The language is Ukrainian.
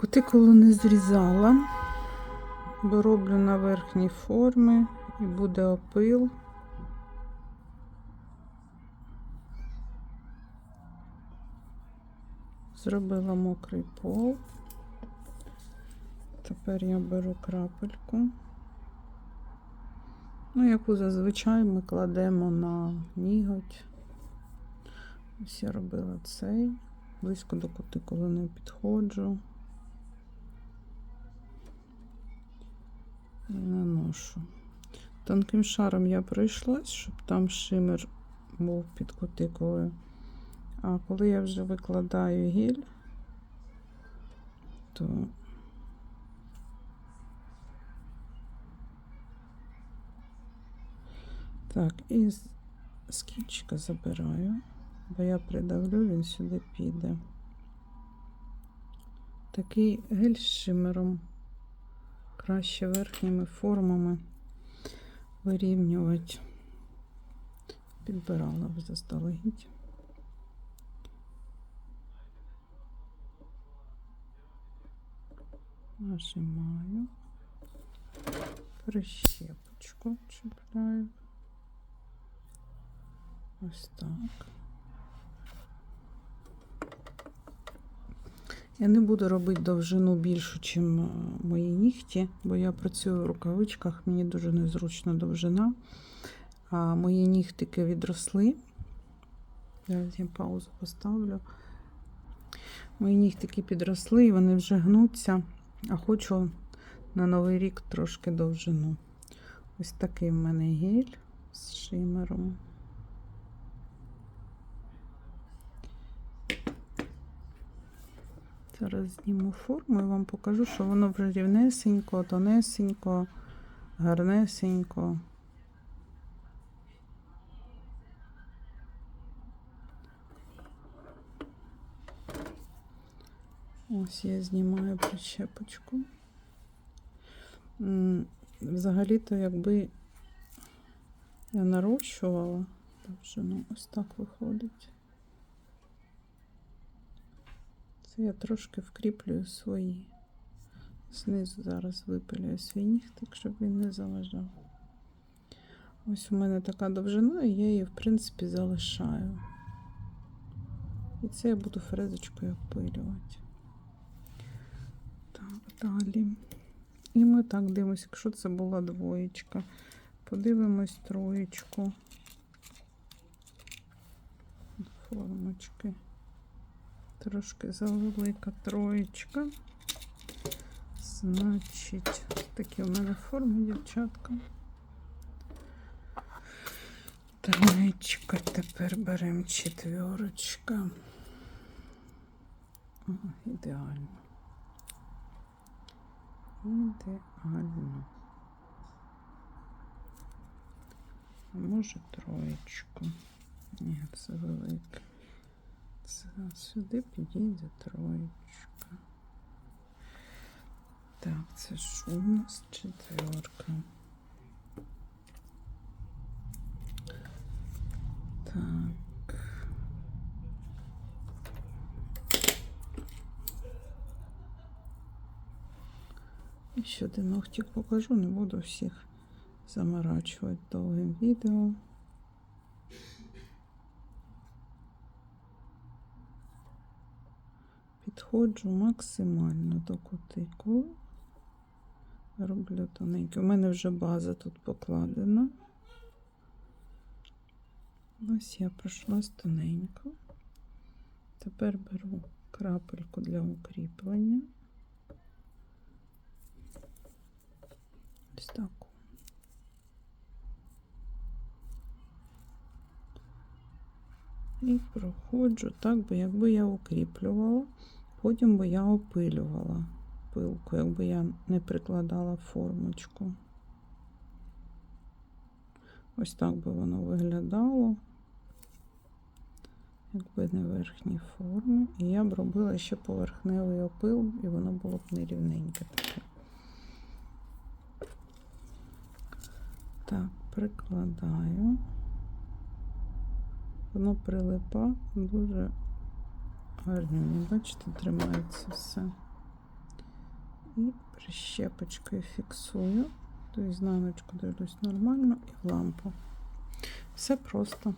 Кутикулу не зрізала, бо роблю на верхній формі і буде опил. Зробила мокрий пол. Тепер я беру крапельку. Ну, яку зазвичай ми кладемо на ніготь. Ось я робила цей. Близько до кутикули не підходжу. Наношу. Тонким шаром я пройшлась, щоб там шимер був під кутикулою. А коли я вже викладаю гель, то так, і з кінчика забираю, бо я придавлю, він сюди піде. Такий гель з шимером краще верхніми формами вирівнювати. Підбирала б заздалегідь. Нажимаю, прищепочку чіпляю. Ось так. Я не буду робити довжину більшу, ніж мої нігті, бо я працюю в рукавичках, мені дуже незручна довжина. А мої нігтики відросли. Зараз я паузу поставлю. Мої нігтики підросли і вони вже гнуться, а хочу на новий рік трошки довжину. Ось такий в мене гель з шимером. Зараз зніму форму і вам покажу, що воно вже рівнесенько, тонесенько, гарнесенько. Ось я знімаю прищепочку. Взагалі-то, якби я нарощувала, довжину, ось так виходить. Це я трошки вкріплюю свої. Знизу зараз випилюю свій нігтик, щоб він не заважав. Ось у мене така довжина, і я її, в принципі, залишаю. І це я буду фрезочкою опилювати. Так, далі. І ми так дивимося, якщо це була двоєчка. Подивимось троєчку. Формочки. Трошки завелика троєчка. Значить, такі у мене форми, дівчатка. Троєчка, тепер беремо четверочка. О, ідеально. Ідеально. А може троєчку? Ні, це велике. Сюди підійде троєчка. Так, це ж у нас четверка. Так. І ще один ногтик покажу, не буду всіх заморачувати довгим відео. Підходжу максимально до кутикули. Роблю тоненько. У мене вже база тут покладена. Ось я пройшлась тоненько. Тепер беру крапельку для укріплення. Ось таку. І проходжу так, бо якби я укріплювала, потім би я опилювала пилку, якби я не прикладала формочку. Ось так би воно виглядало, якби не верхні форми. І я б робила ще поверхневий опил, і воно було б нерівненьке таке. Так, прикладаю. Воно прилипа дуже гарно. Бачите, тримається все. і прищепочкою фіксую. Тобто, ізнаночку дивлюсь нормально і в лампу. Все просто.